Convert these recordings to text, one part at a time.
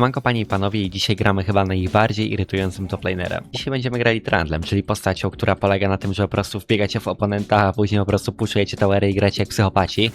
Siemanko panie i panowie dzisiaj gramy chyba najbardziej irytującym toplanerem. Dzisiaj będziemy grali Trandlem, czyli postacią, która polega na tym, że po prostu wbiegacie w oponenta, a później po prostu puszujecie towery i gracie jak psychopaci.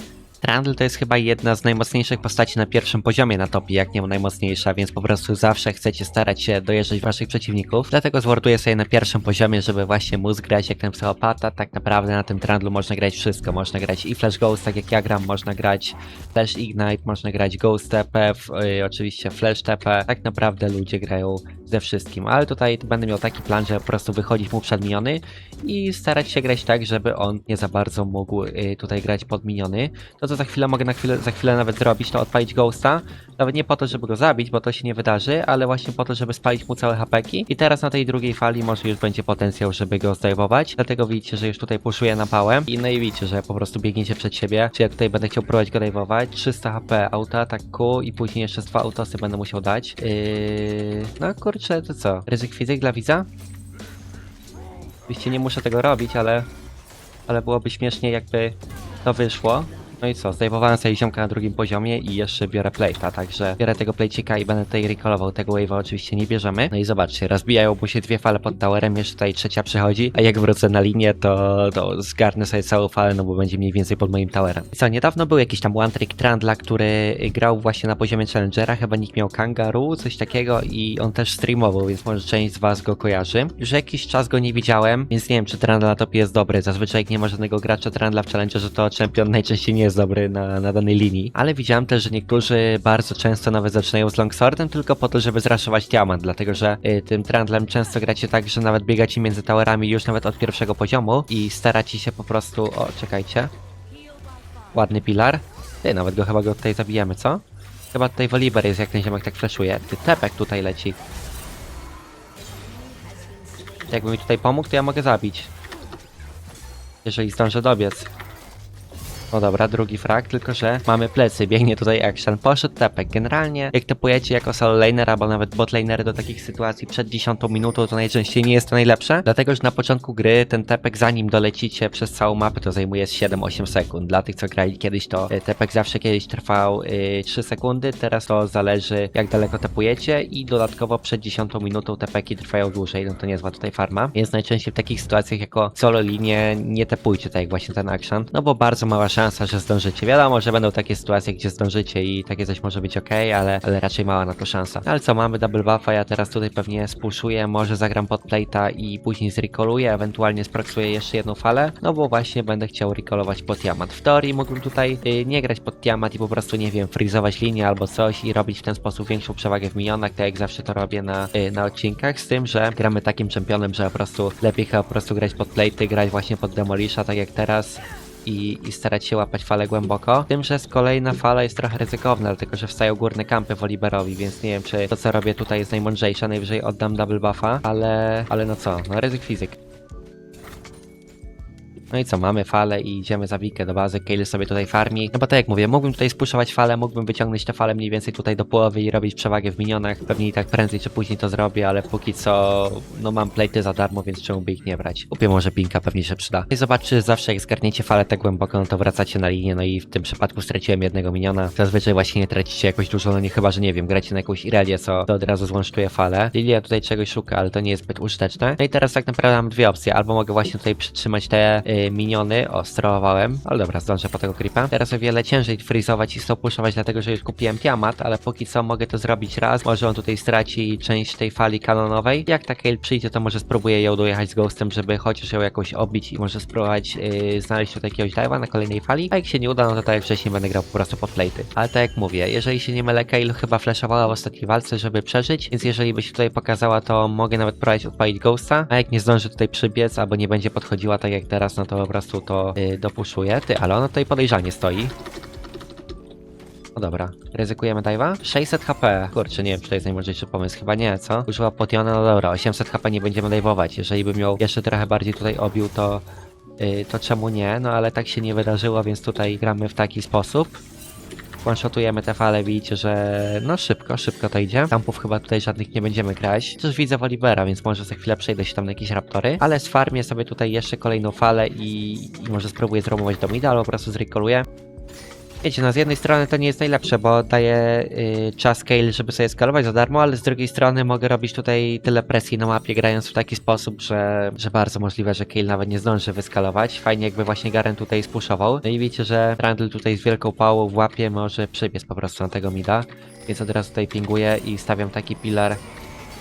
Trandl to jest chyba jedna z najmocniejszych postaci na pierwszym poziomie na topie, jak nie najmocniejsza, więc po prostu zawsze chcecie starać się dojeżdżać waszych przeciwników. Dlatego zworduję sobie na pierwszym poziomie, żeby właśnie móc grać jak ten psychopata. Tak naprawdę na tym Trandlu można grać wszystko. Można grać i Flash Ghost, tak jak ja gram, można grać Flash Ignite, można grać Ghost TP, w, y, oczywiście Flash TP. Tak naprawdę ludzie grają ze wszystkim, ale tutaj będę miał taki plan, że po prostu wychodzić mu przed miniony i starać się grać tak, żeby on nie za bardzo mógł y, tutaj grać pod miniony. To co za chwilę mogę na chwilę, za chwilę nawet zrobić, to odpalić Ghosta. Nawet nie po to, żeby go zabić, bo to się nie wydarzy, ale właśnie po to, żeby spalić mu całe hapeki. I teraz na tej drugiej fali może już będzie potencjał, żeby go zdejmować. Dlatego widzicie, że już tutaj puszuję na pałem. I no i widzicie, że po prostu biegniecie przed siebie. Czy ja tutaj będę chciał próbować go dejmować. 300 HP auta, tak i później jeszcze dwa autosy będę musiał dać. Yy... No kurczę, to co? Ryzyk fizyk dla widza? Oczywiście nie muszę tego robić, ale... Ale byłoby śmiesznie jakby to wyszło. No i co, zdejmowałem sobie ziomka na drugim poziomie i jeszcze biorę plate'a, także biorę tego plate'cika i będę tutaj recallował, tego wave'a oczywiście nie bierzemy. No i zobaczcie, rozbijają mu się dwie fale pod towerem, jeszcze tutaj trzecia przychodzi, a jak wrócę na linię, to, to zgarnę sobie całą falę, no bo będzie mniej więcej pod moim towerem. I co, niedawno był jakiś tam one trick Trandla, który grał właśnie na poziomie Challengera, chyba nikt miał Kangaroo, coś takiego i on też streamował, więc może część z was go kojarzy. Już jakiś czas go nie widziałem, więc nie wiem, czy Trandla na topie jest dobry. Zazwyczaj jak nie ma żadnego gracza Trandla w Challengerze, to Champion najczęściej nie jest dobry na, na danej linii. Ale widziałem też, że niektórzy bardzo często nawet zaczynają z Longswordem tylko po to, żeby zraszować diamant, dlatego że y, tym Trandlem często gracie tak, że nawet biegacie między towerami już nawet od pierwszego poziomu i staracie się po prostu... O, czekajcie. Ładny pilar. Ty, nawet go chyba go tutaj zabijemy, co? Chyba tutaj Woliber jest, jak ten ziomek tak flashuje. Ty, tepek tutaj leci. Jakby mi tutaj pomógł, to ja mogę zabić. Jeżeli zdążę dobiec. No dobra, drugi frag, tylko że mamy plecy, biegnie tutaj action, poszedł tepek. Generalnie, jak tepujecie jako solo laner albo nawet bot laner do takich sytuacji przed 10 minutą, to najczęściej nie jest to najlepsze, dlatego że na początku gry ten tepek, zanim dolecicie przez całą mapę, to zajmuje z 7-8 sekund. Dla tych, co grali kiedyś, to y, tepek zawsze kiedyś trwał y, 3 sekundy, teraz to zależy jak daleko tepujecie i dodatkowo przed 10 minutą tepeki trwają dłużej, no to niezła tutaj farma. Więc najczęściej w takich sytuacjach jako solo linie nie tepujcie tak jak właśnie ten action, no bo bardzo mała szansa, że zdążycie. Wiadomo, że będą takie sytuacje, gdzie zdążycie i takie coś może być ok, ale, ale raczej mała na to szansa. No ale co, mamy double buffa, ja teraz tutaj pewnie spuszuję, może zagram pod plate'a i później zrecalluję, ewentualnie sproksuję jeszcze jedną falę, no bo właśnie będę chciał recallować pod diamant. W teorii mógłbym tutaj y, nie grać pod diamant i po prostu, nie wiem, frizować linię albo coś i robić w ten sposób większą przewagę w minionach, tak jak zawsze to robię na, y, na odcinkach, z tym, że gramy takim czempionem, że po prostu lepiej chyba po prostu grać pod plate'y, grać właśnie pod demolisha, tak jak teraz i, i starać się łapać falę głęboko. Tym, że z kolejna fala jest trochę ryzykowna, dlatego że wstają górne kampy Woliberowi, więc nie wiem, czy to co robię tutaj jest najmądrzejsze, najwyżej oddam double buffa, ale, ale no co, no ryzyk fizyk. No i co, mamy falę i idziemy za wikę do bazy, Kale sobie tutaj farmi. No bo tak jak mówię, mógłbym tutaj spuszować falę, mógłbym wyciągnąć tę falę mniej więcej tutaj do połowy i robić przewagę w minionach. Pewnie i tak prędzej czy później to zrobię, ale póki co, no mam plejty za darmo, więc czemu by ich nie brać. Kupię może pinka, pewnie się przyda. I zobaczcie, zawsze jak zgarniecie falę tak głęboko, no to wracacie na linię, no i w tym przypadku straciłem jednego miniona. Zazwyczaj właśnie nie tracicie jakoś dużo, no nie chyba, że nie wiem, gracie na jakąś Irelię, co to od razu złącztuje falę. Lilia tutaj czegoś szuka, ale to nie jest zbyt użyteczne. No i teraz tak naprawdę mam dwie opcje, albo mogę właśnie tutaj przytrzymać te y, miniony, o, sterowałem, ale dobra, zdążę po tego creepa. Teraz o wiele ciężej freezować i stopuszować, dlatego że już kupiłem tiamat, ale póki co mogę to zrobić raz. Może on tutaj straci część tej fali kanonowej. Jak ta Kale przyjdzie, to może spróbuję ją dojechać z Ghostem, żeby chociaż ją jakoś obić i może spróbować yy, znaleźć tutaj jakiegoś dive'a na kolejnej fali. A jak się nie uda, no to tak jak wcześniej będę grał po prostu pod plate'y. Ale tak jak mówię, jeżeli się nie mylę, Kale chyba flashowała w ostatniej walce, żeby przeżyć, więc jeżeli byś tutaj pokazała, to mogę nawet próbować odpalić Ghosta, a jak nie zdąży tutaj przybiec, albo nie będzie podchodziła tak jak teraz, no to po prostu to yy, dopuszuję. Ty, ale ona tutaj podejrzanie stoi. No dobra, ryzykujemy dive'a? 600 HP. Kurczę, nie wiem, czy to jest najmądrzejszy pomysł. Chyba nie, co? Użyła potiona, no dobra, 800 HP nie będziemy dive'ować. Jeżeli bym ją jeszcze trochę bardziej tutaj obił, to... Yy, to czemu nie? No ale tak się nie wydarzyło, więc tutaj gramy w taki sposób. One-shotujemy te fale, widzicie, że no szybko, szybko to idzie. Tampów chyba tutaj żadnych nie będziemy grać. Też widzę Wolibera, więc może za chwilę przejdę się tam na jakieś raptory. Ale sfarmię sobie tutaj jeszcze kolejną falę i, i może spróbuję zrobić do mida, albo po prostu zrekoluję. Wiecie, no z jednej strony to nie jest najlepsze, bo daje y, czas Kale, żeby sobie skalować za darmo, ale z drugiej strony mogę robić tutaj tyle presji na mapie, grając w taki sposób, że, że bardzo możliwe, że Kale nawet nie zdąży wyskalować. Fajnie jakby właśnie Garen tutaj spuszował. No i wiecie, że Randall tutaj z wielką pałą w łapie może przybiec po prostu na tego mida, więc od razu tutaj pinguję i stawiam taki pilar,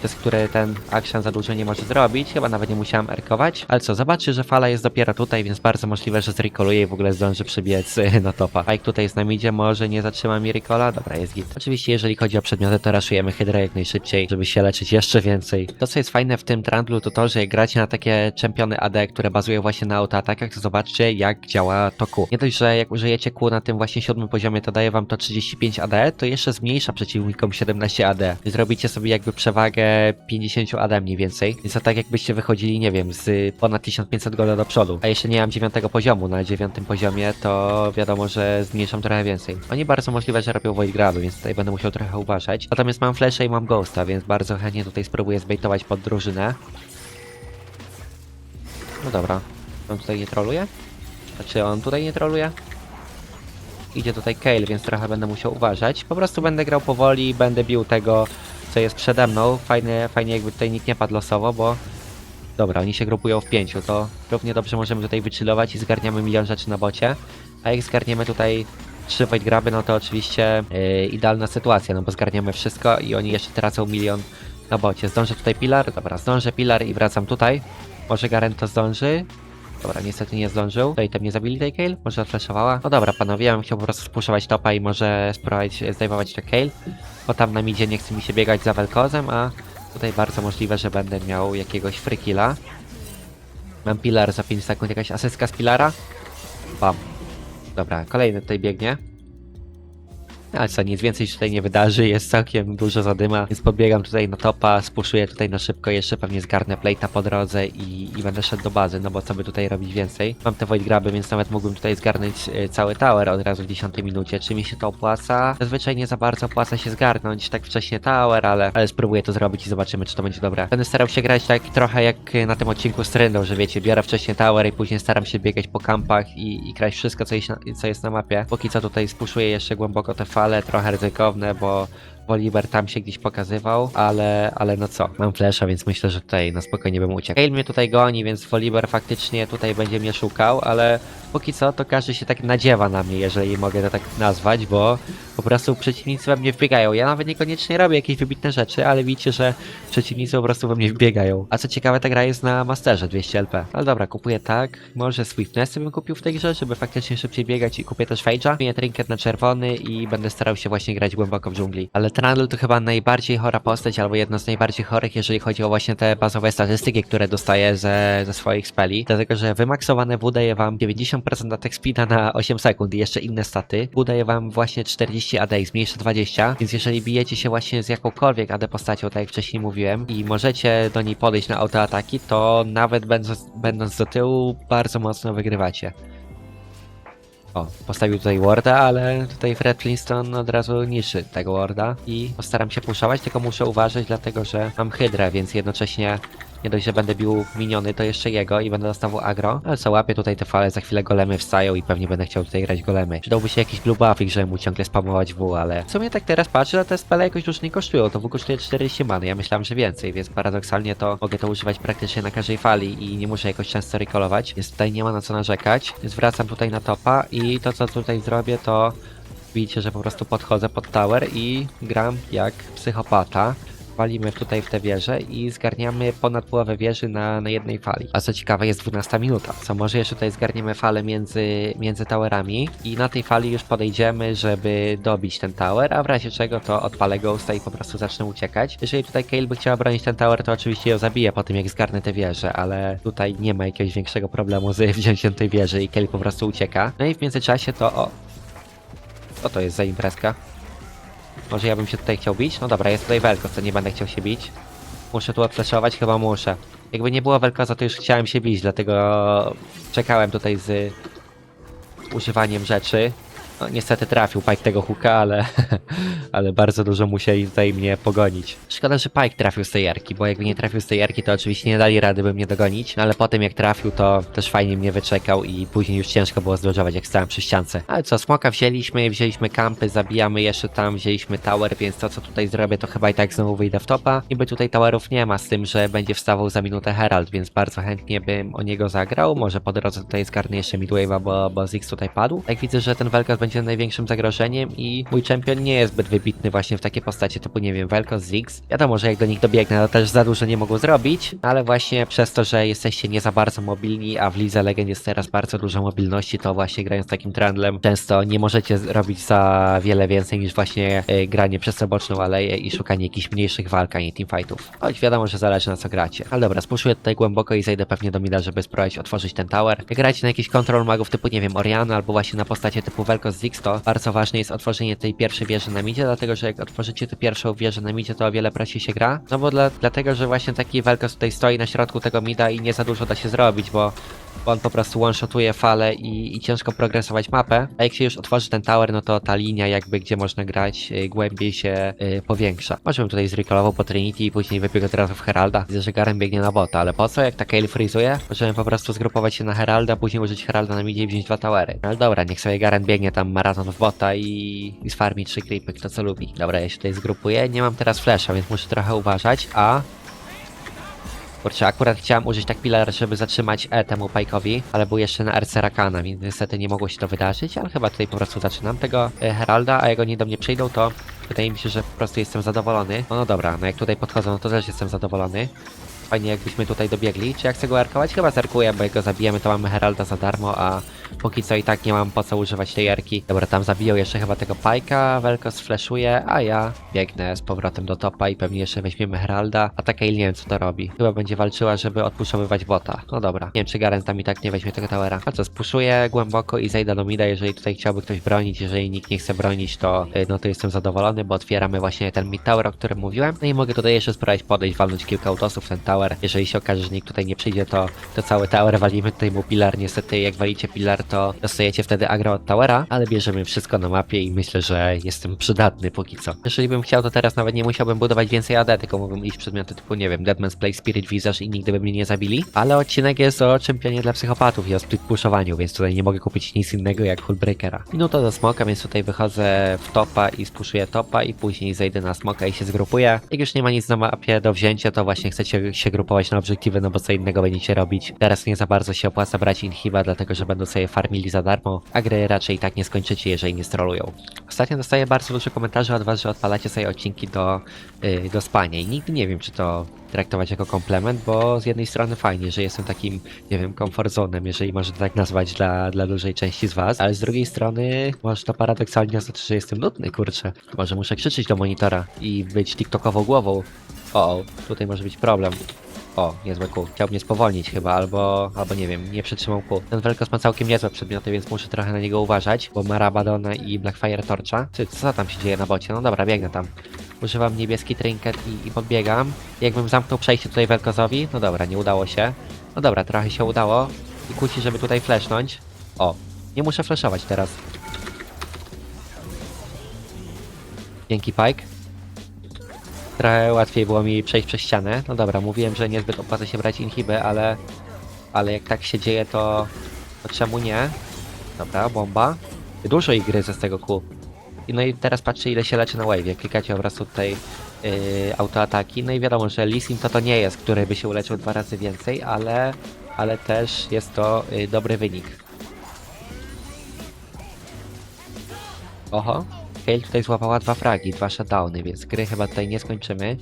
przez który ten action za dużo nie może zrobić. Chyba nawet nie musiałem erkować. Ale co, zobaczy, że fala jest dopiero tutaj, więc bardzo możliwe, że zrekoluje i w ogóle zdąży przybiec na topa. Pike tutaj jest na midzie, może nie zatrzyma mi recola? Dobra, jest git. Oczywiście, jeżeli chodzi o przedmioty, to raszujemy hydrę jak najszybciej, żeby się leczyć jeszcze więcej. To, co jest fajne w tym Trundlu, to to, że jak gracie na takie czempiony AD, które bazują właśnie na autoatakach, to zobaczcie, jak działa to Q. Nie dość, że jak użyjecie Q na tym właśnie siódmym poziomie, to daje wam to 35 AD, to jeszcze zmniejsza przeciwnikom 17 AD. Zrobicie sobie jakby przewagę 50 AD mniej więcej. Więc to tak jakbyście wychodzili, nie wiem, z ponad 1500 golda do przodu. A jeszcze nie mam dziewiątego poziomu. Na dziewiątym poziomie to wiadomo, że zmniejszam trochę więcej. Oni bardzo możliwe, że robią void graby, więc tutaj będę musiał trochę uważać. Natomiast mam flasha i mam ghosta, więc bardzo chętnie tutaj spróbuję zbejtować pod drużynę. No dobra. On tutaj nie troluje? Znaczy on tutaj nie troluje? Idzie tutaj Kale, więc trochę będę musiał uważać. Po prostu będę grał powoli, będę bił tego, co jest przede mną. Fajnie, fajnie jakby tutaj nikt nie padł losowo, bo... Dobra, oni się grupują w pięciu, to równie dobrze możemy tutaj wychillować i zgarniamy milion rzeczy na bocie. A jak zgarniemy tutaj trzy void graby, no to oczywiście yy, idealna sytuacja, no bo zgarniamy wszystko i oni jeszcze tracą milion na bocie. Zdążę tutaj pilar? Dobra, zdążę pilar i wracam tutaj. Może Garen to zdąży? Dobra, niestety nie zdążył. Tutaj tam nie zabili tej Kale? Może odflashowała? No dobra, panowie, ja bym chciał po prostu spuszować topa i może spróbować zdejmować te Kale. Bo tam na midzie nie chce mi się biegać za Velkozem, a tutaj bardzo możliwe, że będę miał jakiegoś free killa. Mam pilar za 5 sekund, jakaś asyska z pilara. Bam. Dobra, kolejny tutaj biegnie. Ale co, nic więcej się tutaj nie wydarzy, jest całkiem dużo zadyma, więc podbiegam tutaj na topa, spuszuję tutaj na szybko, jeszcze pewnie zgarnę plate'a po drodze i, i będę szedł do bazy, no bo co by tutaj robić więcej. Mam te void graby, więc nawet mógłbym tutaj zgarnąć e, cały tower od razu w 10 minucie. Czy mi się to opłaca? Zazwyczaj nie za bardzo opłaca się zgarnąć tak wcześnie tower, ale, ale spróbuję to zrobić i zobaczymy, czy to będzie dobre. Będę starał się grać tak trochę jak na tym odcinku z Tryndą, że wiecie, biorę wcześniej tower i później staram się biegać po kampach i, i grać wszystko, co jest, na, co jest na mapie. Póki co tutaj spuszuję jeszcze głęboko te fale, trochę ryzykowne, bo Oliver tam się gdzieś pokazywał, ale, ale no co, mam flesza, więc myślę, że tutaj na spokojnie bym uciekł. Kale mnie tutaj goni, więc Oliver faktycznie tutaj będzie mnie szukał, ale póki co to każdy się tak nadziewa na mnie, jeżeli mogę to tak nazwać, bo po prostu przeciwnicy we mnie wbiegają. Ja nawet niekoniecznie robię jakieś wybitne rzeczy, ale widzicie, że przeciwnicy po prostu we mnie wbiegają. A co ciekawe, ta gra jest na Masterze 200 LP. Ale dobra, kupuję tak. Może Swiftnessy bym kupił w tej grze, żeby faktycznie szybciej biegać i kupię też Fage'a. Miję trinket na czerwony i będę starał się właśnie grać głęboko w dżungli. Ale Trundle to chyba najbardziej chora postać, albo jedna z najbardziej chorych, jeżeli chodzi o właśnie te bazowe statystyki, które dostaję ze, ze swoich speli. Dlatego, że wymaksowane W daje wam 90% attack speeda na 8 sekund i jeszcze inne staty. W daje wam właśnie 40 AD i zmniejsza 20, więc jeżeli bijecie się właśnie z jakąkolwiek AD postacią, tak jak wcześniej mówiłem, i możecie do niej podejść na autoataki, to nawet będąc, będąc do tyłu, bardzo mocno wygrywacie. O, postawił tutaj warda, ale tutaj Fred Flintstone od razu niszczy tego warda i postaram się puszować, tylko muszę uważać, dlatego że mam hydrę, więc jednocześnie nie dość, że będę bił miniony, to jeszcze jego i będę dostawał agro. Ale co, łapię tutaj te fale, za chwilę golemy wstają i pewnie będę chciał tutaj grać golemy. Przydałby się jakiś blue buff, żeby mu ciągle spamować W, ale w sumie tak teraz patrzę, że te spele jakoś dużo nie kosztują. To W kosztuje 40 many, ja myślałem, że więcej, więc paradoksalnie to mogę to używać praktycznie na każdej fali i nie muszę jakoś często recallować, więc tutaj nie ma na co narzekać. Więc wracam tutaj na topa i to co tutaj zrobię to widzicie, że po prostu podchodzę pod tower i gram jak psychopata. Walimy tutaj w tę wieżę i zgarniamy ponad połowę wieży na, na jednej fali. A co ciekawe jest 12 minuta, co może jeszcze tutaj zgarniemy falę między, między towerami i na tej fali już podejdziemy, żeby dobić ten tower, a w razie czego to odpalę ghosta i po prostu zacznę uciekać. Jeżeli tutaj Kale by chciała bronić ten tower, to oczywiście ją zabiję po tym jak zgarnę tę wieżę, ale tutaj nie ma jakiegoś większego problemu z wzięciem tej wieży i Kale po prostu ucieka. No i w międzyczasie to o... Co to jest za imprezka? Może ja bym się tutaj chciał bić? No dobra, jest tutaj Velkos, to nie będę chciał się bić. Muszę tu odflashować? Chyba muszę. Jakby nie było Velkosa, to już chciałem się bić, dlatego czekałem tutaj z używaniem rzeczy. No niestety trafił Pike tego hooka, ale, ale bardzo dużo musieli tutaj mnie pogonić. Szkoda, że Pike trafił z tej jarki, bo jakby nie trafił z tej jarki, to oczywiście nie dali rady, by mnie dogonić, no ale potem jak trafił, to też fajnie mnie wyczekał i później już ciężko było zdążować, jak stałem przy ściance. Ale co, smoka wzięliśmy, wzięliśmy kampy, zabijamy jeszcze tam, wzięliśmy tower, więc to co tutaj zrobię, to chyba i tak znowu wyjdę w topa. Niby tutaj towerów nie ma, z tym, że będzie wstawał za minutę Herald, więc bardzo chętnie bym o niego zagrał. Może po drodze tutaj zgarnę jeszcze midwave'a, bo, bo Ziggs tutaj padł. Jak widzę, że ten Velkos będzie największym zagrożeniem i mój champion nie jest zbyt wybitny właśnie w takie postacie typu, nie wiem, Velkos, Ziggs. Wiadomo, że jak do nich dobiegnę, to też za dużo nie mogą zrobić, ale właśnie przez to, że jesteście nie za bardzo mobilni, a w Lidze Legend jest teraz bardzo dużo mobilności, to właśnie grając takim trendlem często nie możecie robić za wiele więcej niż właśnie e, granie przez tę boczną aleję i szukanie jakichś mniejszych walk, a nie teamfightów. Choć wiadomo, że zależy na co gracie. Ale dobra, spuszuję tutaj głęboko i zejdę pewnie do mida, żeby spróbować otworzyć ten tower. Jak gracie na jakiś control magów typu, nie wiem, Oriana albo właśnie na postacie typu Ziggs, to bardzo ważne jest otworzenie tej pierwszej wieży na midzie, dlatego że jak otworzycie tę pierwszą wieżę na midzie, to o wiele prościej się gra. No bo dla, dlatego, że właśnie taki Velkos tutaj stoi na środku tego mida i nie za dużo da się zrobić, bo bo on po prostu one-shotuje falę i, i ciężko progresować mapę. A jak się już otworzy ten tower, no to ta linia jakby, gdzie można grać y, głębiej się y, powiększa. Może bym tutaj zrecallował po Trinity i później wybiegł od razu w Heralda. Widzę, że Garen biegnie na bota, ale po co? Jak ta Kayle freezuje? Możemy po prostu zgrupować się na Heralda, później użyć Heralda na midzie i wziąć dwa towery. No ale dobra, niech sobie Garen biegnie tam maraton w bota i, i sfarmi trzy creepy, kto co lubi. Dobra, ja się tutaj zgrupuję. Nie mam teraz flasha, więc muszę trochę uważać, a Kurczę, akurat chciałem użyć tak pilar, żeby zatrzymać E temu Pajkowi, ale był jeszcze na RC Rakana, więc niestety nie mogło się to wydarzyć, ale chyba tutaj po prostu zaczynam tego e, Heralda, a jak oni do mnie przyjdą, to wydaje mi się, że po prostu jestem zadowolony. No, no dobra, no jak tutaj podchodzą, no to też jestem zadowolony. Fajnie jakbyśmy tutaj dobiegli. Czy ja chcę go arkować? Chyba zerkuję, bo jak go zabijemy, to mamy Heralda za darmo, a póki co i tak nie mam po co używać tej jarki. Dobra, tam zabiją jeszcze chyba tego Pajka, Velkos flashuje, a ja biegnę z powrotem do topa i pewnie jeszcze weźmiemy Heralda, a taka nie wiem co to robi. Chyba będzie walczyła, żeby odpuszowywać bota. No dobra, nie wiem czy Garen tam i tak nie weźmie tego towera. A co, spuszuję głęboko i zejdę do mida, jeżeli tutaj chciałby ktoś bronić, jeżeli nikt nie chce bronić, to y, no to jestem zadowolony, bo otwieramy właśnie ten mid tower, o którym mówiłem. No i mogę tutaj jeszcze spróbować podejść, walnąć kilka autosów ten tower. Jeżeli się okaże, że nikt tutaj nie przyjdzie, to, to cały tower walimy tutaj mu pilar. Niestety jak walicie pilar, to dostajecie wtedy agro od towera, ale bierzemy wszystko na mapie i myślę, że jestem przydatny póki co. Jeżeli bym chciał, to teraz nawet nie musiałbym budować więcej AD, tylko mógłbym iść przedmioty typu, nie wiem, Deadman's Play, Spirit Visage i nigdy by mnie nie zabili. Ale odcinek jest o czempionie dla psychopatów i o split pushowaniu, więc tutaj nie mogę kupić nic innego jak Hullbreakera. Minuta do smoka, więc tutaj wychodzę w topa i spuszuję topa i później zejdę na smoka i się zgrupuję. Jak już nie ma nic na mapie do wzięcia, to właśnie chcecie się grupować na obiektywy, no bo co innego będziecie robić. Teraz nie za bardzo się opłaca brać inhiba, dlatego że będą sobie farmili za darmo, a gry raczej i tak nie skończycie, jeżeli nie strolują. Ostatnio dostaję bardzo dużo komentarzy od was, że odpalacie sobie odcinki do, yy, do spania i nigdy nie wiem, czy to traktować jako komplement, bo z jednej strony fajnie, że jestem takim, nie wiem, comfort zonem, jeżeli można tak nazwać dla, dla dużej części z was, ale z drugiej strony może to paradoksalnie oznaczać, że jestem nudny, kurczę. Może muszę krzyczeć do monitora i być tiktokową głową. O, tutaj może być problem. O, niezłe kół. Chciał mnie spowolnić chyba, albo, albo nie wiem, nie przytrzymał kół. Ten Velkos ma całkiem niezłe przedmioty, więc muszę trochę na niego uważać, bo ma Rabadona i Blackfire Torcha. Ty, co tam się dzieje na bocie? No dobra, biegnę tam. Używam niebieski trinket i, i podbiegam. Jakbym zamknął przejście tutaj Velkosowi, no dobra, nie udało się. No dobra, trochę się udało. I kusi, żeby tutaj flashnąć. O, nie muszę flashować teraz. Dzięki Pike. Trochę łatwiej było mi przejść przez ścianę. No dobra, mówiłem, że niezbyt opłaca się brać inhibę, ale... Ale jak tak się dzieje, to... To czemu nie? Dobra, bomba. Dużo ich gryzę z tego kół. No i teraz patrzcie ile się leczy na wave'ie. Klikacie prostu tutaj yy, autoataki. No i wiadomo, że Lisin to to nie jest, który by się uleczył dwa razy więcej, ale... Ale też jest to yy, dobry wynik. Oho. Kale tutaj złapała dwa fragi, dwa shutdowny, więc gry chyba tutaj nie skończymy.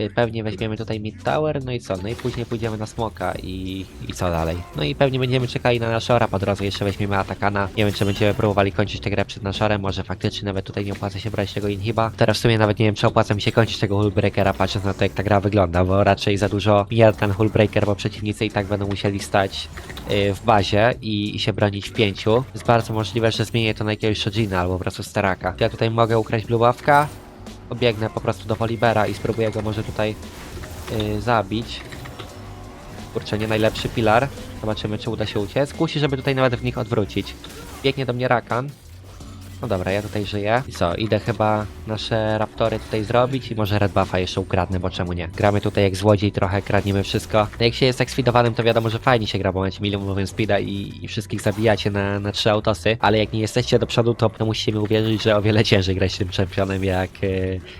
Y, Pewnie weźmiemy tutaj mid tower, no i co? No i później pójdziemy na smoka i, i co dalej? No i pewnie będziemy czekali na naszora po drodze, jeszcze weźmiemy atakana. Nie wiem, czy będziemy próbowali kończyć tę grę przed naszorem, może faktycznie nawet tutaj nie opłaca się brać tego inhiba. Teraz w sumie nawet nie wiem, czy opłaca mi się kończyć tego hullbreakera, patrząc na to, jak ta gra wygląda, bo raczej za dużo mija ten hullbreaker, bo przeciwnicy i tak będą musieli stać y, w bazie i, i się bronić w pięciu. Jest bardzo możliwe, że zmienię to na jakiegoś Shojina albo po prostu Staraka. Ja tutaj mogę ukraść bluławka, pobiegnę po prostu do Wolibera i spróbuję go może tutaj yy, zabić. Kurczę, nie najlepszy pilar. Zobaczymy, czy uda się uciec. Kusi, żeby tutaj nawet w nich odwrócić. Biegnie do mnie Rakan. No dobra, ja tutaj żyję. I co, idę chyba nasze raptory tutaj zrobić i może red buffa jeszcze ukradnę, bo czemu nie? Gramy tutaj jak złodziej, trochę kradniemy wszystko. No jak się jest tak sfidowanym, to wiadomo, że fajnie się gra, bo macie milion speeda i, i wszystkich zabijacie na, na trzy autosy, ale jak nie jesteście do przodu, to, to musicie mi uwierzyć, że o wiele ciężej grać tym czempionem, jak, e,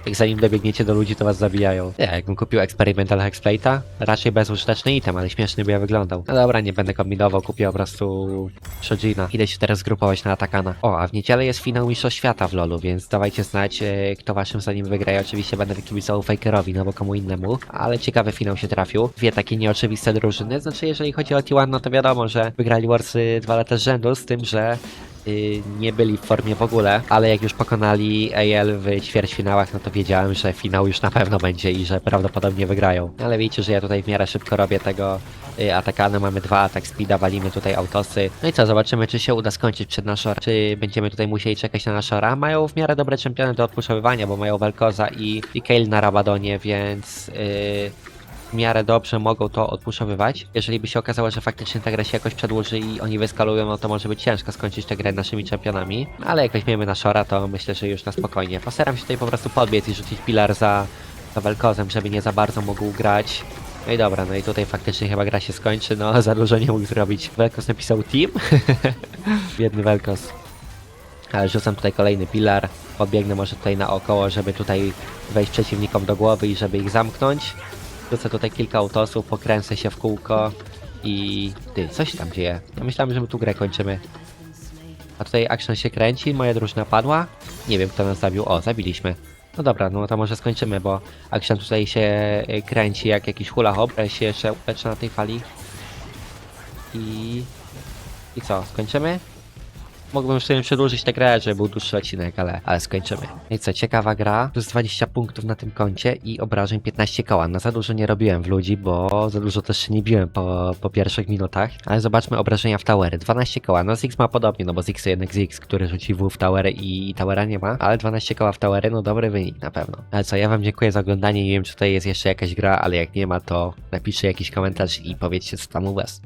jak zanim dobiegniecie do ludzi, to was zabijają. Nie, jakbym kupił Experimental Hexplate'a, raczej bezużyteczny item, ale śmieszny by ja wyglądał. No dobra, nie będę kombinował, kupię po prostu Shojina. Idę się teraz zgrupować na Atakana. O, a w niedzielę jest finał Mistrzostw Świata w LoLu, więc dawajcie znać, e, kto waszym zdaniem wygra. Ja oczywiście będę kibicował Fakerowi, no bo komu innemu, ale ciekawy finał się trafił. Dwie takie nieoczywiste drużyny, znaczy jeżeli chodzi o T1, no to wiadomo, że wygrali Warsy dwa lata z rzędu, z tym, że y, nie byli w formie w ogóle, ale jak już pokonali AL w ćwierćfinałach, no to wiedziałem, że finał już na pewno będzie i że prawdopodobnie wygrają. Ale wiecie, że ja tutaj w miarę szybko robię tego atakana, mamy dwa atak speeda, walimy tutaj autosy. No i co, zobaczymy czy się uda skończyć przed naszora, czy będziemy tutaj musieli czekać na naszora. Mają w miarę dobre czempiony do odpuszowywania, bo mają Velkoza i, i Kale na Rabadonie, więc... y, w miarę dobrze mogą to odpuszowywać. Jeżeli by się okazało, że faktycznie ta gra się jakoś przedłuży i oni wyskalują, no to może być ciężko skończyć tę grę naszymi czempionami. Ale jak weźmiemy na Shora, to myślę, że już na spokojnie. Postaram się tutaj po prostu podbiec i rzucić pilar za, za żeby nie za bardzo mógł grać. No i dobra, no i tutaj faktycznie chyba gra się skończy, no za dużo nie mógł zrobić. Velkoz napisał team. Biedny Velkoz. Ale rzucam tutaj kolejny pilar. Podbiegnę może tutaj naokoło, żeby tutaj wejść przeciwnikom do głowy i żeby ich zamknąć. Rzucę tutaj kilka autosów, pokręcę się w kółko i... Ty, coś tam dzieje. Ja myślałem, że my tu grę kończymy. A tutaj action się kręci, moja drużyna padła. Nie wiem, kto nas zabił. O, zabiliśmy. No dobra, no to może skończymy, bo action tutaj się y, kręci jak jakiś hula hop. Ja się jeszcze uleczę na tej fali. I... I co, skończymy? Mógłbym jeszcze przedłużyć tę grę, żeby był dłuższy odcinek, ale, ale skończymy. No i co, ciekawa gra, plus 20 punktów na tym koncie i obrażeń 15 koła. No za dużo nie robiłem w ludzi, bo za dużo też się nie biłem po, po pierwszych minutach. Ale zobaczmy obrażenia w towery. 12 koła, no Ziggs ma podobnie, no bo Ziggs to jednak Ziggs, który rzuci W w towery i, i towera nie ma. Ale 12 koła w towery, no dobry wynik na pewno. Ale co, ja wam dziękuję za oglądanie, nie wiem czy tutaj jest jeszcze jakaś gra, ale jak nie ma to napiszcie jakiś komentarz i powiedzcie co tam u was.